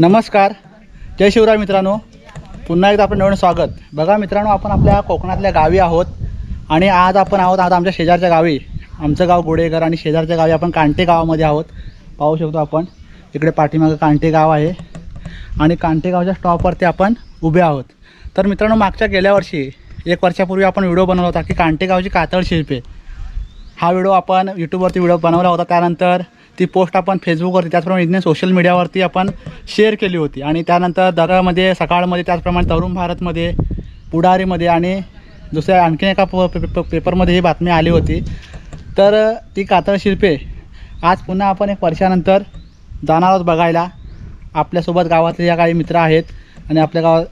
नमस्कार. जय शिवराय मित्रांनो. पुन्हा एकदा आपण नवीन स्वागत. बघा मित्रांनो आपण आपल्या कोकणातल्या गावी आहोत आणि आज आपण आहोत आज आमच्या शेजारच्या गावी. आमचं गाव गोडेघर आणि शेजारच्या गावी आपण कांटे गावामध्ये आहोत. पाहू शकतो आपण. इकडे पाठीमागं कांटे गाव आहे. आणि कांटे गावच्या स्टॉपवरती आपण उभे आहोत. तर मित्रांनो मागच्या गेल्या वर्षी एक वर्षापूर्वी आपण व्हिडिओ बनवला होता की कांटे गावची कातळ शिल्पे. हा व्हिडिओ आपण यूट्यूबवरती व्हिडिओ बनवला होता. त्यानंतर ती पोस्ट आपण फेसबुकवरती त्याचप्रमाणे इथने सोशल मीडियावरती आपण शेअर केली होती. आणि त्यानंतर दरामध्ये सकाळमध्ये त्याचप्रमाणे तरुण भारतमध्ये पुढारीमध्ये आणि दुसऱ्या आणखीन एका प- पे- पेपरमध्ये ही बातमी आली होती. तर ती कातळ शिल्पे आज पुन्हा आपण एक वर्षानंतर जाणार आहोत बघायला. आपल्यासोबत गावातले या काही मित्र आहेत आणि आपल्या गावात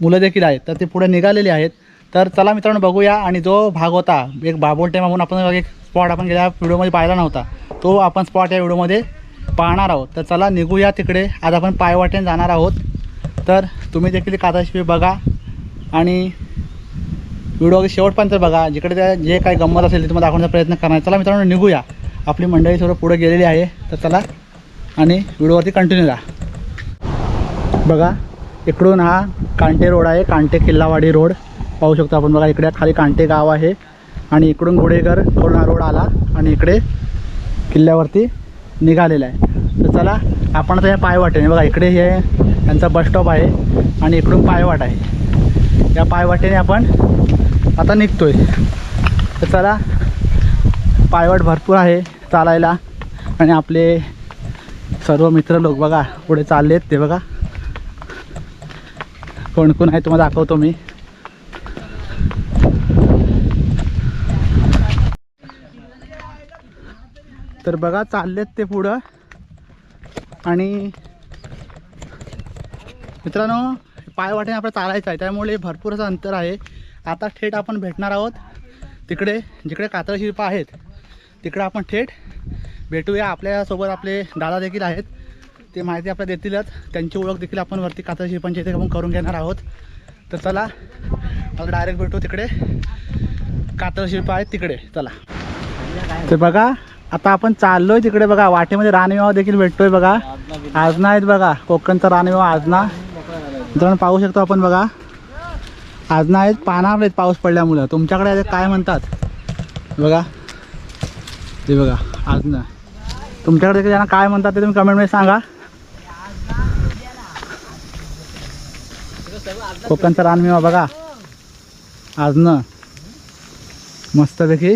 मुलं देखील आहेत तर ते पुढे निघालेली आहेत. तर चला मित्रांनो बघूया. आणि जो भाग होता एक बाबोल टेमा म्हणून आपण एक स्पॉट आपण गेल्या व्हिडिओमध्ये पाहिला नव्हता. तो आपण स्पॉट या व्हिडिओमध्ये पाहणार आहोत. तर चला निघूया तिकडे. आज आपण पायवाटेने जाणार आहोत. तर तुम्ही देखील कादाशिवी बघा. आणि व्हिडिओ अगदी शेवटपर्यंत बघा. जिकडे त्या जे काही गंमत असेल ते तुम्हाला दाखवण्याचा प्रयत्न करणार चला मित्रांनो निघूया. आपली मंडळी सर्व पुढे गेलेली आहे. तर चला. आणि व्हिडिओवरती कंटिन्यू राहा बघा इकडून हा कांटे रोड आहे. कांटे किल्लावाडी रोड. पाहू शकतो आपण. बघा इकडे खाली कांटे गाव आहे आणि इकडून गुडेघर कोरोना रोड आला आणि इकडे किल्ल्यावरती निघालेला आहे. तर चला आपण आता या पायवाटेने बघा इकडे हे यांचा बस स्टॉप आहे आणि इकडून पायवाट आहे. या पायवाटेने आपण आता निघतोय. तर चला पायवाट भरपूर आहे चालायला आणि आपले सर्व मित्र लोक बघा पुढे चालले आहेत ते बघा. कोण कोण आहे तुम्हाला दाखवतो मी. तर बघा चाललेत ते पुढं. आणि मित्रांनो पायवाटेने आपलं चालायचं आहे. त्यामुळे भरपूर असं अंतर आहे. आता थेट आपण भेटणार आहोत तिकडे जिकडे कातळ शिल्प आहेत. तिकडे आपण थेट भेटूया. आपल्यासोबत आपले दादा देखील आहेत. ते माहिती आपल्याला देतीलच. त्यांची ओळख देखील आपण वरती कातळ शिल्पांची इथे आपण करून घेणार आहोत. तर चला आता डायरेक्ट भेटू तिकडे. कातळ शिल्प आहेत तिकडे. चला. ते बघा आता आपण चाललोय तिकडे बघा वाटेमध्ये रानविवाह देखील भेटतोय बघा. आजना आहेत बघा कोकणचा रानविवाह आजना. मित्रांनो पाहू शकतो आपण बघा. आजना आहेत पानावर आहेत पाऊस पडल्यामुळं. तुमच्याकडे काय म्हणतात? बघा. ते बघा आजना. तुमच्याकडे देखील त्यांना काय म्हणतात ते तुम्ही कमेंटमध्ये सांगा. कोकणचा रानविवाह बघा. आजनं. मस्तपैकी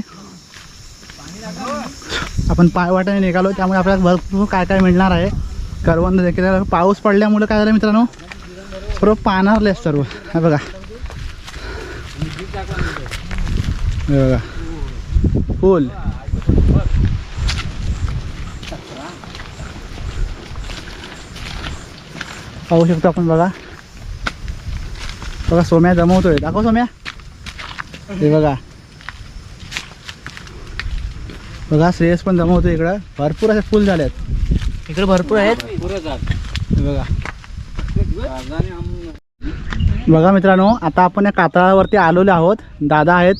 आपण पायवाट्याने निघालो त्यामुळे आपल्याला भरपूर काय काय मिळणार आहे? करवंद देखील पाऊस पडल्यामुळे काय झालं मित्रांनो? सर्व पानारले सर्व. हे बघा. हे बघा. फुल. पाहू शकतो आपण बघा. बघा सोम्या जमवतोय दाखव सोम्या. ते बघा. बघा श्रेयस पण जमवतो इकडं. भरपूर असे फुल झालेत. इकडे भरपूर आहेत. बघा. बघा मित्रांनो आता आपण या कातळावरती आलेलो आहोत. दादा आहेत.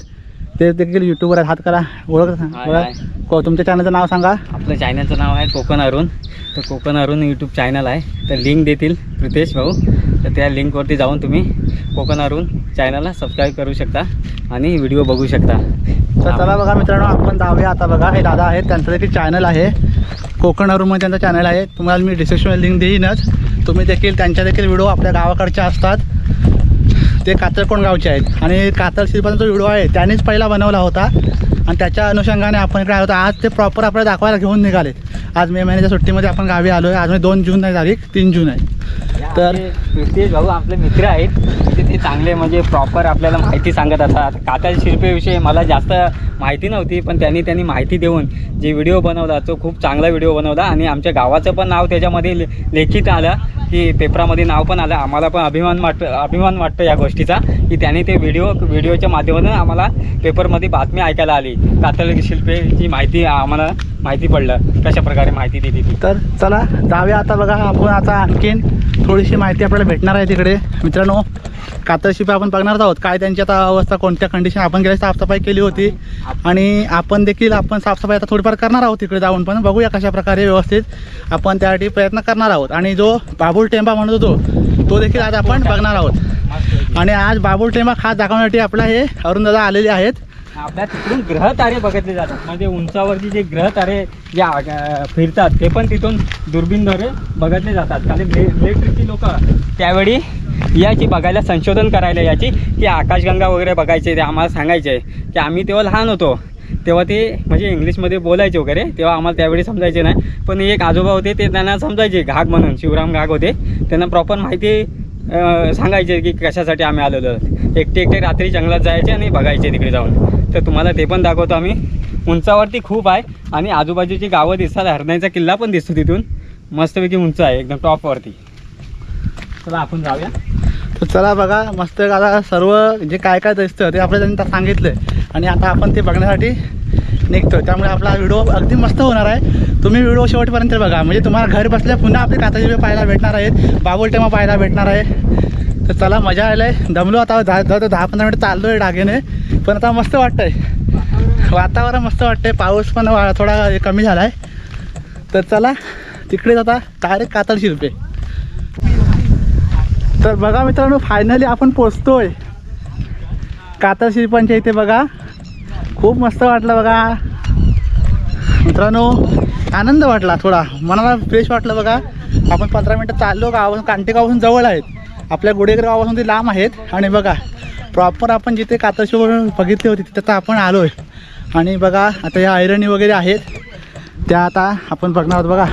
ते देखील युट्यूबर आहेत. हात करा. ओळख तुमच्या चॅनलचं नाव सांगा. आपलं चॅनलचं नाव आहे कोकण अरुण. तर कोकण अरुण यूट्यूब चॅनल आहे. तर लिंक देतील प्रितेश भाऊ. तर त्या लिंकवरती जाऊन तुम्ही कोकण अरुण चॅनलला सबस्क्राईब करू शकता आणि व्हिडिओ बघू शकता. तर चला बघा मित्रांनो आपण जाऊया आता बघा. हे दादा आहेत त्यांचं देखील चॅनल आहे. कोकण अरुणमध्ये त्यांचं चॅनल आहे. तुम्हाला मी डिस्क्रिप्शन लिंक देईनच. तुम्ही देखील त्यांच्या देखील व्हिडिओ आपल्या गावाकडचे असतात. ते कातळकोण गावचे आहेत? आणि कातळ शिल्पाचा जो व्हिडिओ आहे त्यानेच पहिला बनवला होता. आणि त्याच्या अनुषंगाने आपण काय होतं आज ते प्रॉपर आपल्याला दाखवायला घेऊन निघाले आज मे महिन्याच्या सुट्टीमध्ये आपण गावी आलो आहे आज म्हणजे दोन जून आहे तारीख तीन जून आहे. तर- तर प्रितेश भाऊ आपले मित्र आहेत. ते ते चांगले म्हणजे प्रॉपर आपल्याला माहिती सांगत असतात. कातळ शिल्पेविषयी मला जास्त माहिती नव्हती पण त्यांनी त्यांनी माहिती देऊन जे व्हिडिओ बनवला तो खूप चांगला व्हिडिओ बनवला आणि आमच्या गावाचं पण नाव त्याच्यामध्ये ले- लेखित आलं की पेपरामध्ये नाव पण आलं. आम्हाला पण अभिमान वाटतं अभिमान वाटतं या गोष्टीचा की त्यांनी ते व्हिडिओ व्हिडिओच्या माध्यमातून आम्हाला पेपरमध्ये बातमी ऐकायला आली. कातळ शिल्पेची माहिती आम्हाला माहिती पडलं. कशा प्रकारे माहिती दिली ती. तर चला जाऊया आता बघा आपण आता आणखीन थोडीशी माहिती आपल्याला भेटणार आहे तिकडे. मित्रांनो कातरशिपे आपण बघणार आहोत. काय त्यांची आता अवस्था कोणत्या कंडिशन आपण गेल्या साफसफाई केली होती? आणि आपण देखील आपण साफसफाई आता थोडीफार करणार आहोत तिकडे जाऊन पण बघूया कशा प्रकारे व्यवस्थित आपण त्यासाठी प्रयत्न करणार आहोत. आणि जो बाबुल टेंबा म्हणत होतो तो देखील आज आपण बघणार आहोत. आणि आज बाबुल टेंबा खास दाखवण्यासाठी आपला हे अरुणदादा आलेले आहेत. आपल्या तिकडून ग्रह तारे बघितले जातात. म्हणजे उंचावरती जे ग्रह तारे जे फिरतात ते पण तिथून दुर्बीनद्वारे बघितले जातात. कारण इलेक्ट्रिकची लोक त्यावेळी याची बघायला संशोधन करायला याची की आकाशगंगा वगैरे बघायचे ते आम्हाला सांगायचे की आम्ही तेव्हा लहान होतो. तेव्हा ते म्हणजे इंग्लिशमध्ये बोलायचे वगैरे. तेव्हा आम्हाला त्यावेळी समजायचे नाही. पण एक आजोबा होते ते त्यांना समजायचे घाग म्हणून शिवराम घाग होते. त्यांना प्रॉपर माहिती सांगायचे की कशासाठी आम्ही आलेलो एकटे एकटे रात्री जंगलात जायचे आणि बघायचे तिकडे जाऊन. तर तुम्हाला ते पण दाखवतो आम्ही. उंचावरती खूप आहे आणि आजूबाजूची गावं दिसतात हरणाईचा किल्ला पण दिसतो तिथून. मस्तपैकी उंच आहे एकदम टॉपवरती चला आपण जाऊया. तर चला बघा मस्त आता सर्व जे काय काय दिसतं ते आपल्याला त्यांनी सांगितलं आणि आता आपण ते बघण्यासाठी निघतो त्यामुळे आपला व्हिडिओ अगदी मस्त होणार आहे. तुम्ही व्हिडिओ शेवटपर्यंत बघा. म्हणजे तुम्हाला घर बसल्या पुन्हा आपले काताजीबे पाहायला भेटणार आहेत. बाबुल टेमा पाहायला भेटणार आहे. तर चला मजा आलं. आहे दमलो आता दहा दहा पंधरा मिनिट चाललो आहे डागेने. पण आता मस्त वाटतंय. वातावरण मस्त वाटतंय. पाऊस पण वा- थोडा कमी झाला आहे तर चला तिकडेच आता डायरेक्ट कातडशी रुपये तर बघा मित्रांनो फायनली आपण पोचतोय. कातर शिल्पांच्या इथे बघा. खूप मस्त वाटलं बघा. मित्रांनो आनंद वाटला थोडा. मनाला फ्रेश वाटलं बघा. आपण पंधरा मिनटं चाललो गावापासून कांटे गावापासून जवळ आहेत. आपल्या गुडेगर गावापासून ते लांब आहेत. आणि बघा प्रॉपर आपण जिथे कातरशिवर बघितली होती तिथं तर आपण आलो आहे आणि बघा आता या ऐरणी वगैरे आहेत. त्या आता आपण बघणार आहोत बघा.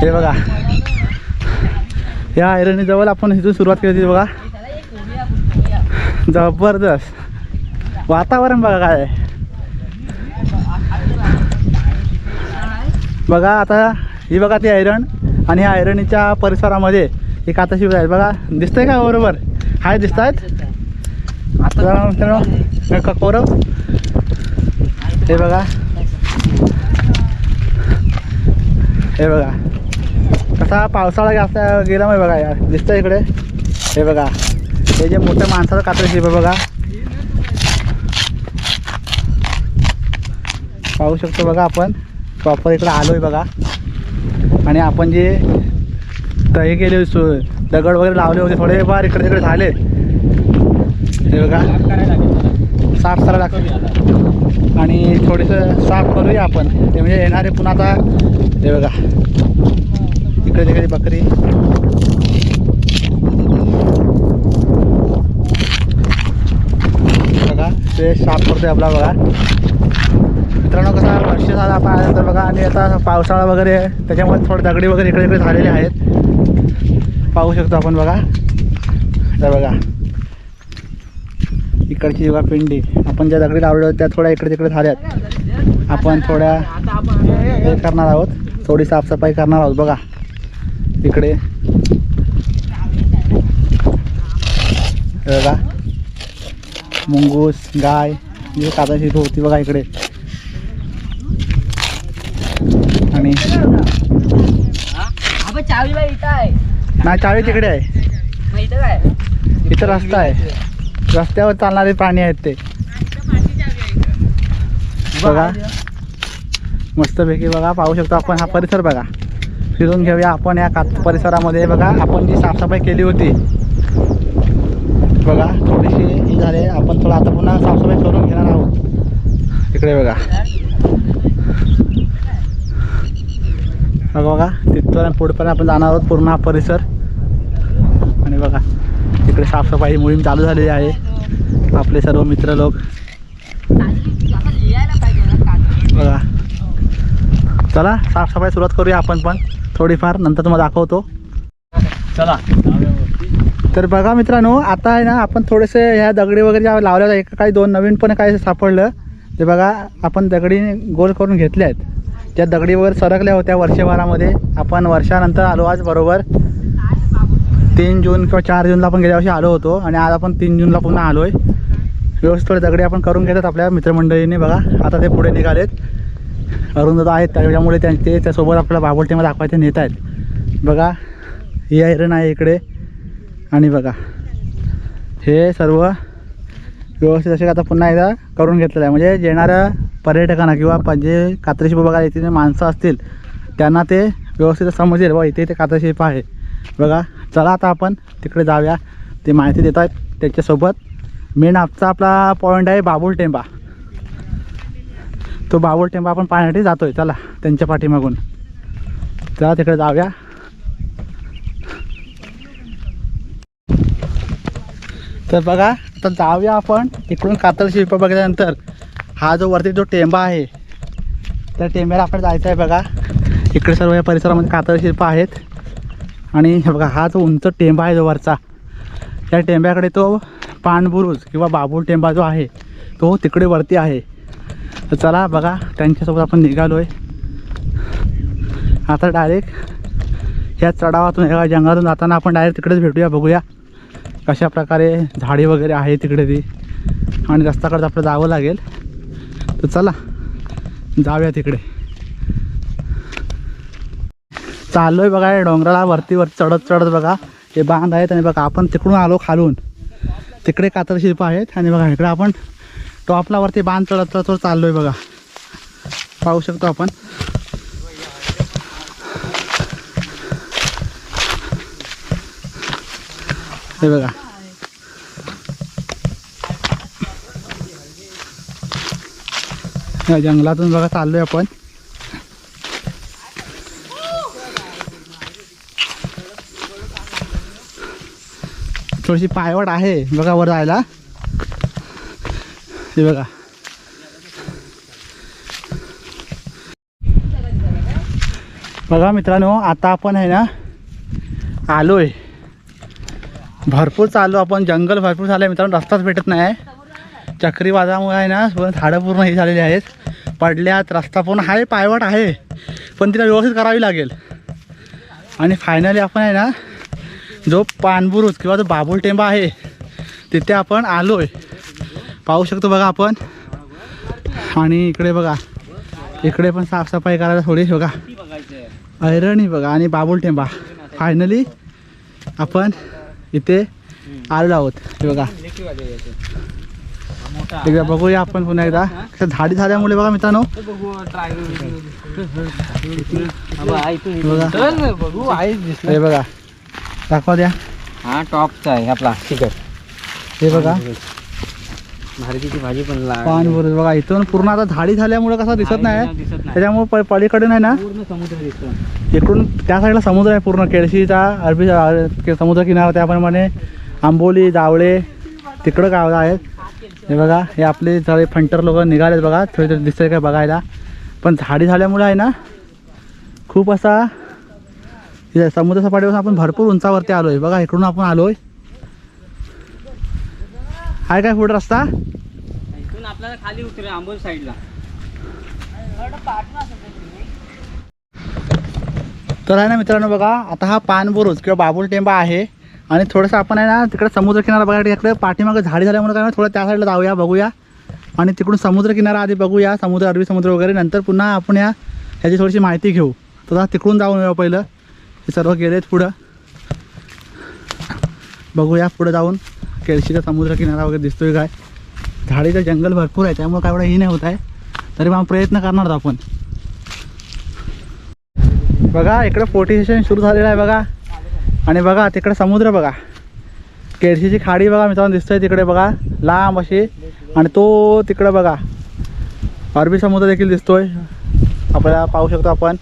हे बघा. या ऐरणीजवळ आपण इथून सुरुवात केली होती बघा. जबरदस्त. वातावरण बघा काय बघा आता ही बघा ती ऐरण. आणि ह्या ऐरणीच्या परिसरामध्ये एक आता शिबिर आहे बघा दिसतंय का बरोबर? हाय दिसत आहेत आता मित्रांनो कौरव हे बघा. हे बघा. कसा पावसाळा जास्त गेला मग बघा यार. दिसतं इकडे. हे बघा. हे जे मोठ्या माणसाचं आहे बघा. पाहू शकतो बघा आपण. प्रॉपर इकडे आलो आहे बघा. आणि आपण जे तही केले सु दगड वगैरे लावले होते थोडे फार इकडे तिकडे झाले. बघा. साफ करायला लागतं आणि थोडंसं साफ करूया आपण. ते म्हणजे येणारे पुन्हा आता हे बघा. इकडे तिकडे बकरी. बघा ते साफ करतोय आपला बघा. मित्रांनो कसा वर्ष झाला आपण आल्यानंतर बघा आणि आता पावसाळा वगैरे त्याच्यामुळे थोडे दगडी वगैरे इकडे इकडे झालेले आहेत. पाहू शकतो आपण बघा. हे बघा. इकडची बघा पिंडी आपण ज्या दगडी लावल्या त्या थोड्या इकडे तिकडे झाल्यात. आपण थोड्या हे करणार आहोत. थोडी साफसफाई करणार आहोत. बघा. इकडे. बघा. मुंगूस गाय ही काताची होती बघा इकडे. आणि नाही चावी तिकडे आहे. इथं रस्ता आहे. रस्त्यावर चालणारे प्राणी आहेत ते. बघा. मस्तपैकी बघा पाहू शकतो आपण हा परिसर बघा. फिरून घेऊया आपण या का परिसरामध्ये. बघा आपण जी साफसफाई केली होती बघा थोडीशी ही झाले. आपण थोडं आता पुन्हा साफसफाई करून घेणार आहोत. इकडे बघा. बघा बघा तिथपर्यंत पुढपर्यंत आपण जाणार आहोत पूर्ण हा परिसर. आणि बघा. इकडे साफसफाई मोहीम चालू झालेली आहे. आपले सर्व मित्र लोक. बघा. चला साफसफाई सुरुवात करूया आपण पण. थोडीफार नंतर तुम्हाला दाखवतो. चला. तर बघा मित्रांनो आता आहे ना आपण थोडेसे ह्या दगडी वगैरे ज्या लावल्या एक काही दोन नवीन पण काही सापडलं. ते बघा आपण दगडी गोल करून घेतल्या आहेत. त्या दगडी वगैरे सरकल्या होत्या वर्षभरामध्ये. आपण वर्षानंतर आलो आज बरोबर. तीन जून किंवा चार जूनला आपण गेल्या वर्षी आलो होतो आणि आज आपण तीन जूनला पुन्हा आलो आहे व्यवस्थित थोडे आपण करून घेतात आपल्या मित्रमंडळीने बघा. आता ते पुढे निघालेत. अरुणदादा आहेत त्याच्यामुळे त्यांचे त्यासोबत आपल्याला बाबोलटेमध्ये दाखवायचे नेत आहेत. बघा ही हिरण आहे इकडे. आणि बघा हे सर्व व्यवस्थित असे आता पुन्हा एकदा करून घेतलेलं आहे. म्हणजे येणाऱ्या पर्यटकांना किंवा जे कात्रशिल्प बघायला येतील माणसं असतील त्यांना ते व्यवस्थित समजेल. व इथे ते कात्रशिल्प आहे. बघा चला आता आपण तिकडे जाऊया. ते माहिती देत आहेत त्याच्यासोबत. मेन आजचा आपला पॉईंट आहे बाबुल टेंबा. तो बाबुल टेंबा आपण पाहण्यासाठी जातोय. चला त्यांच्या पाठीमागून. चला तिकडे जाऊया. तर बघा आता जाऊया आपण इकडून कातळ शिल्प बघितल्यानंतर. हा जो वरती जो टेंबा आहे त्या टेंब्याला आपण जायचं आहे बघा. इकडे सर्व या परिसरामध्ये कातळ शिल्प आहेत. आणि हे बघा हा जो उंच टेंबा आहे जो वरचा त्या टेंब्याकडे तो पाणबुरुज किंवा बाबूल टेंबा जो आहे तो तिकडे वरती आहे. तर चला बघा त्यांच्यासोबत आपण निघालो आहे आता डायरेक्ट ह्या चढावातून एका जंगलातून जाताना आपण डायरेक्ट तिकडेच भेटूया बघूया कशा प्रकारे झाडे वगैरे आहे तिकडे ती. आणि रस्त्याकडे आपलं जावं लागेल. तर चला जाऊया तिकडे. चाललोय बघा डोंगराला वरती वरती चढत चढत बघा. हे बांध आहेत आणि बघा आपण तिकडून आलो खालून. तिकडे कातर शिल्प आहेत आणि बघा इकडे आपण टॉपला वरती बांध चढत चढत चाललो चाललोय बघा. पाहू शकतो आपण. हे बघा. जंगलातून बघा चाललोय आपण. थोडीशी पायवट आहे. बघा वर जायला. हे बघा. बघा मित्रांनो आता आपण आहे ना आलोय. भरपूर चाललो आपण. जंगल भरपूर झालं आहे मित्रांनो रस्ताच भेटत नाही आहे. चक्रीवादामुळे आहे ना झाडं पूर्ण हे झालेली आहेत. पडल्यात रस्ता पूर्ण आहे पायवट आहे. पण तिला व्यवस्थित करावी लागेल. आणि फायनली आपण आहे ना जो पानबुरुज किंवा जो बाबुल टेंबा आहे तिथे आपण आलो आहे पाहू शकतो बघा आपण. आणि इकडे बघा. इकडे पण साफसफाई करायला थोडी बघा. ऐरणी बघा आणि बाबुल टेंबा. फायनली आपण इथे आलो आहोत. हे बघा. एकदा बघूया आपण पुन्हा एकदा. झाडी झाल्यामुळे बघा मित्रांनो. बघा. हे बघा. दाखवा द्या. हा टॉपचा आहे आपला. ठीक आहे. हे बघा. भारतीची भाजी पण लाग- पान बरोबर बघा इथून पूर्ण आता झाडी झाल्यामुळे कसं दिसत नाही. दिसत नाही. त्याच्यामुळे पलीकडे नाही ना? पूर्ण समुद्र दिसतो. इकडून त्या साईडला समुद्र आहे पूर्ण. केळशीचा अरबी समुद्र किनारा त्याप्रमाणे आंबोली जावळे तिकडं गाव आहेत. हे बघा हे आपले सगळे फंटर लोक निघालेत बघा. थोडे थोडे दिसतंय काय बघायला. पण झाडी झाल्यामुळे आहे ना? खूप असा समुद्र सपाटीपासून आपण भरपूर उंचावरती आलोय. बघा इकडून आपण आलोय. आहे काय पुढे रस्ता? इथून आपल्याला खाली उतरे आंबोल साईडला. तर आहे ना मित्रांनो बघा आता हा पानबुरुज किंवा बाबुल टेंबा आहे. आणि थोडंसं आपण आहे ना तिकडे समुद्र किनारा बघायला इकडे पाठीमागं झाडी झाल्यामुळे काय थोडं त्या साईडला जाऊया बघूया. आणि तिकडून समुद्र किनारा आधी बघूया समुद्र अरबी समुद्र वगैरे. नंतर पुन्हा आपण या ह्याची थोडीशी माहिती घेऊ. तर तिकडून जाऊन येऊ पहिलं. हे सर्व गेलेत पुढं. बघूया पुढं जाऊन केळशीचा समुद्र किनारा वगैरे दिसतोय काय. झाडीचं जंगल भरपूर आहे त्यामुळे काय एवढं हे नाही होत आहे. तरी मग प्रयत्न करणार आहोत आपण. बघा इकडं फोर्टी सेशन सुरू झालेलं आहे बघा. आणि बघा तिकडे समुद्र बघा. केळशीची खाडी बघा मित्रांनो दिसतोय तिकडे बघा. लांब अशी. आणि तो तिकडं बघा. अरबी समुद्र देखील दिसतोय. आपल्याला पाहू शकतो आपण.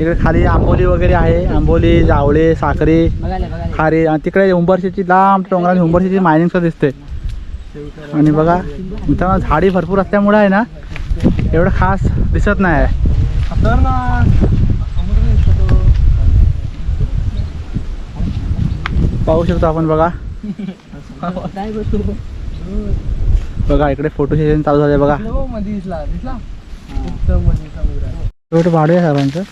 इकडे खाली आंबोली वगैरे आहे. आंबोली जावळे साखरे खारी. आणि तिकडे उंबरशीची लांब डोंगराची उंबरशीची मायनिंग सुद्धा दिसते. आणि बघा मित्रांनो झाडी भरपूर असल्यामुळे आहे ना एवढं खास दिसत नाही आहे. पाहू शकतो आपण बघा. बघा इकडे फोटो सेशन चालू झाले बघा. दिसला दिसला. उत्तममध्ये समुद्र फोटो पाडूया सर्वांचं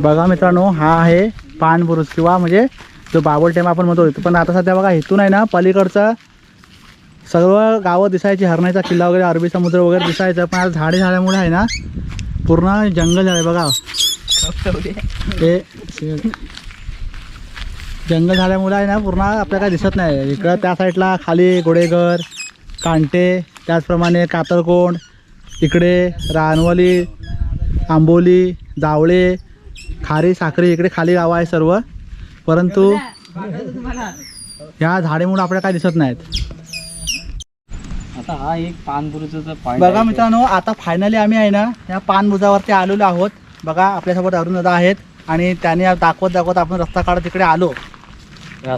बघा मित्रांनो हा आहे पानबुरुज किंवा म्हणजे जो बाबल टेम आपण म्हणतो पण आता सध्या बघा इथून आहे ना पलीकडचं सर्व गावं दिसायची हरणाचा किल्ला वगैरे अरबी समुद्र वगैरे दिसायचं पण आता झाडे झाल्यामुळे आहे ना पूर्ण जंगल झालं बघा. ते जंगल झाल्यामुळे आहे ना पूर्ण आपल्याला काय दिसत नाही. इकडं त्या साईडला खाली गोडेघर कांटे त्याचप्रमाणे कातळकोंड इकडे रानवली आंबोली जावळे खारी साखरी इकडे खाली गावं आहे सर्व. परंतु ह्या झाडेमुळे आपल्याला काय दिसत नाहीत. आता हा एक बघा मित्रांनो आता फायनली आम्ही आहे ना या पानबुजावरती आलेलो आहोत. बघा आपल्यासोबत अरुण दादा आहेत आणि त्याने दाखवत दाखवत आपण रस्ता काढत तिकडे आलो.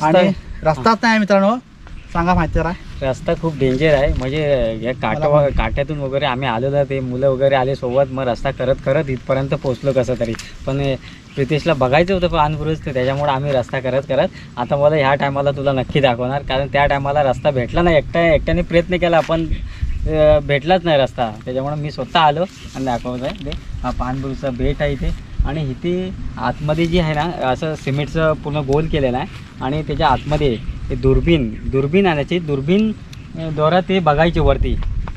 आणि रस्ताच नाही मित्रांनो. सांगा माहिती जरा रस्ता खूप डेंजर आहे. म्हणजे या काटा काट्यातून वगैरे आम्ही आलेलो ते मुलं वगैरे आले सोबत. मग रस्ता करत करत इथपर्यंत पोहोचलो कसं तरी. पण प्रितेशला बघायचं होतं पानपुरुष तर त्याच्यामुळे आम्ही रस्ता करत करत आता मला ह्या टायमाला तुला नक्की दाखवणार. कारण त्या टायमाला रस्ता भेटला नाही. एकट्या एकट्याने प्रयत्न केला पण भेटलाच नाही रस्ता. त्याच्यामुळे मी स्वतः आलो आणि दाखवत आहे ते हा पानपुरीचा बेट आहे इथे. आणि इथे आतमध्ये जी आहे ना असं सिमेंटचं पूर्ण गोल केलेलं आहे. आणि त्याच्या आतमध्ये ते दुर्बीन दुर्बीन आणायची. दुर्बीन द्वारा ते बघायचे वरती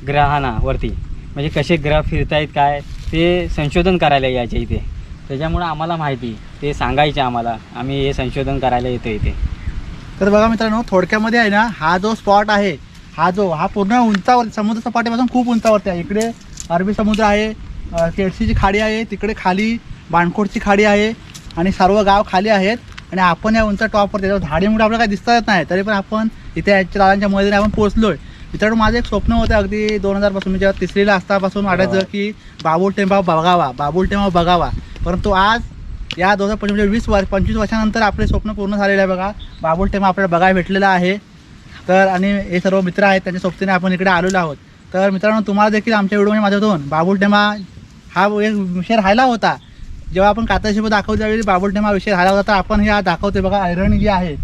ग्रहाणावरती म्हणजे कसे ग्रह फिरतायत काय ते संशोधन करायला यायचे इथे. त्याच्यामुळं आम्हाला माहिती ते सांगायचे आम्हाला. आम्ही हे संशोधन करायला येतो इथे. तर बघा मित्रांनो थोडक्यामध्ये आहे ना हा जो स्पॉट आहे हा जो हा पूर्ण उंचावर समुद्र सपाटीपासून खूप उंचावरती आहे. इकडे अरबी समुद्र आहे केळशीची खाडी आहे तिकडे खाली बाणकोटची खाडी आहे आणि सर्व गाव खाली आहेत. आणि आपण या उंच टॉपवर त्याच्यावर झाडीमुळे आपल्याला काही दिसता येत नाही. तरी पण आपण इथे याच्या दादांच्या मध्ये आपण पोहोचलोय. मित्रांनो माझं एक स्वप्न होतं अगदी दोन हजारपासून. मी जेव्हा तिसरीला असतापासून वाटायचं की बाबुल टेंबा बघावा बाबुल टेंबा बघावा. परंतु आज या दोन हजार पंचवीस म्हणजे वीस वर्ष पंचवीस वर्षानंतर आपले स्वप्न पूर्ण झालेलं आहे बघा. बाबुल टेंबा आपल्याला बघायला भेटलेला आहे. तर आणि हे सर्व मित्र आहेत त्यांच्या सोबतीने आपण इकडे आलेलो आहोत. तर मित्रांनो तुम्हाला देखील आमच्या व्हिडिओमध्ये माझ्यातून बाबुल टेंबा हा एक विषय राहिला होता. जेव्हा आपण कातरशिप दाखवतो त्यावेळी बाबुल टेंबा विषय राहिला होता तर आपण हे आज दाखवतोय. बघा ऐरणी जी आहे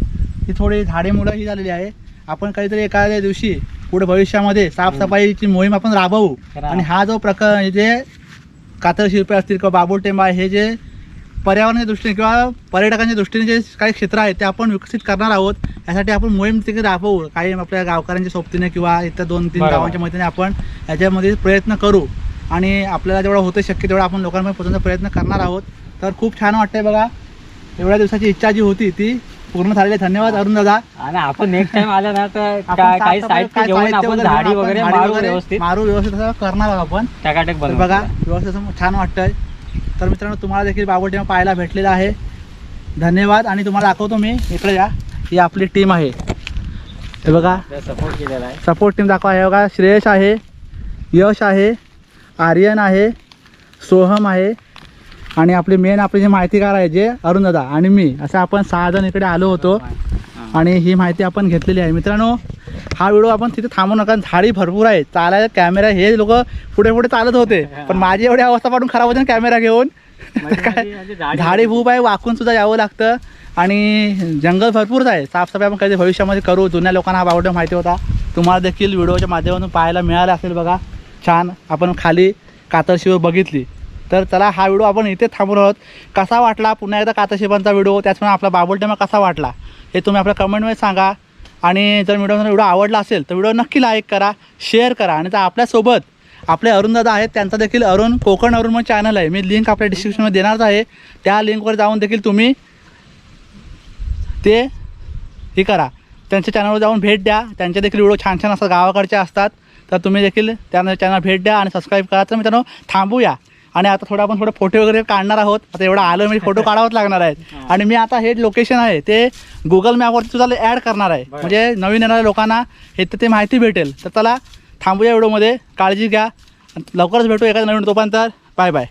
ती थोडी झाडे मुलं ही झालेली आहे. आपण काहीतरी एखाद्या दिवशी पुढे भविष्यामध्ये साफसफाईची मोहीम आपण राबवू. आणि हा जो प्रकार जे शिल्पे असतील किंवा बाबुल टेंबा हे जे पर्यावरणाच्या दृष्टीने किंवा पर्यटकांच्या दृष्टीने जे काही क्षेत्र आहेत ते आपण विकसित करणार आहोत. यासाठी आपण मोहीम तिकडे राबवू. काही आपल्या गावकऱ्यांच्या सोबतीने किंवा इतर दोन तीन. गावांच्या मदतीने आपण याच्यामध्ये प्रयत्न करू. आणि आपल्याला जेवढं होतं शक्य तेवढं आपण लोकांपर्यंत पोहोचण्याचा प्रयत्न करणार आहोत. तर खूप छान वाटतंय बघा. एवढ्या दिवसाची इच्छा जी होती ती पूर्ण झालेली. धन्यवाद अरुण दादा. आणि आपण नेक्स्ट टाइम आला ना तर काही झाडी वगैरे मारू व्यवस्थित. मारू व्यवस्थित असं करणार आहोत आपण. टकाटक बघा व्यवस्थित असं छान वाटतंय. तर मित्रांनो तुम्हाला देखील बाबा टीम पाहायला भेटलेला आहे. धन्यवाद आणि तुम्हाला दाखवतो मी. इकडे या. ही आपली टीम आहे. हे बघा. सपोर्ट केलेला आहे. सपोर्ट टीम दाखवा. हे बघा श्रेयश आहे यश आहे. आर्यन आहे सोहम आहे आणि आपले मेन आपले जे माहितीकार आहे जे अरुण दादा आणि मी असं आपण सहा जण इकडे आलो होतो. आणि ही माहिती आपण घेतलेली आहे. मित्रांनो हा व्हिडिओ आपण तिथे थांबू नका झाडी भरपूर आहे. चालायला कॅमेरा हे लोक पुढे पुढे चालत होते. पण माझी एवढी अवस्था पाडून खराब होते ना कॅमेरा घेऊन. म्हणजे काय? म्हणजे- म्हणजे झाडी- खूप आहे वाकून सुद्धा यावं लागतं. आणि जंगल भरपूरच आहे. साफसफाई आपण कधी भविष्यामध्ये करू? जुन्या लोकांना हा बावटा माहिती होता. तुम्हाला देखील व्हिडिओच्या माध्यमातून पाहायला मिळाला असेल बघा. छान आपण खाली कातरशिवर बघितली. तर चला हा व्हिडिओ आपण इथे थांबून आहोत. कसा वाटला? पुन्हा एकदा कातरशिबांचा व्हिडिओ त्याचप्रमाणे आपला बाबुलटेमा कसा वाटला? हे तुम्ही आपल्या कमेंटमध्ये सांगा. आणि जर व्हिडिओ व्हिडिओ आवडला असेल तर व्हिडिओ नक्की लाईक करा शेअर करा. आणि जर आपल्यासोबत आपले अरुणदादा आहेत त्यांचा देखील अरुण कोकण अरुण म्हणून चॅनल आहे. मी लिंक आपल्या डिस्क्रिप्शनमध्ये देणारच आहे. त्या लिंकवर जाऊन देखील तुम्ही ते हे करा. त्यांच्या चॅनलवर जाऊन भेट द्या. त्यांचे देखील व्हिडिओ छान छान असतात गावाकडचे असतात. तर तुम्ही देखील त्यांना चॅनल भेट द्या आणि सबस्क्राईब करा. तर मित्रांनो थांबूया. आणि आता थोडं आपण थोडं फोटो वगैरे काढणार आहोत. आता एवढं आलं म्हणजे फोटो काढावंच लागणार आहेत. आणि मी आता हे लोकेशन आहे ते गुगल मॅपवरती सुद्धा ॲड करणार आहे. म्हणजे नवीन येणाऱ्या लोकांना हे तर ते माहिती भेटेल. तर चला थांबूया व्हिडिओमध्ये. काळजी घ्या. लवकरच भेटू एखाद्या नवीन तोपर्यंत. Bye bye